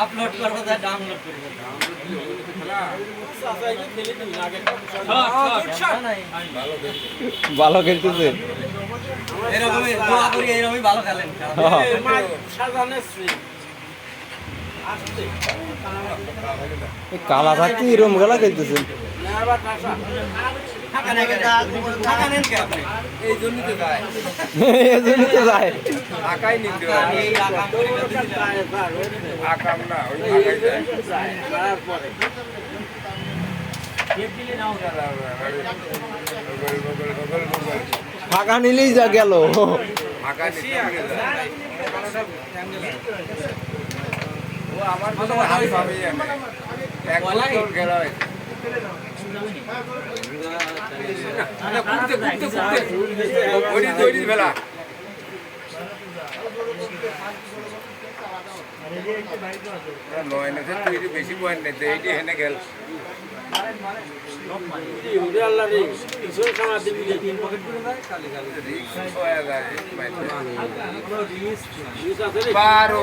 Upload করব তাই download করব। ভালো খেলতেছে। এরকমই দোয়া করি এরকমই ভালো খেলেন। কালা থাকতে এরম গেলা বগল। ফাঁকা নিলেই যা গেল। ও আমার মতো হাত পাবেই আমি। এক তুই বেশি খেল রিক্স বারো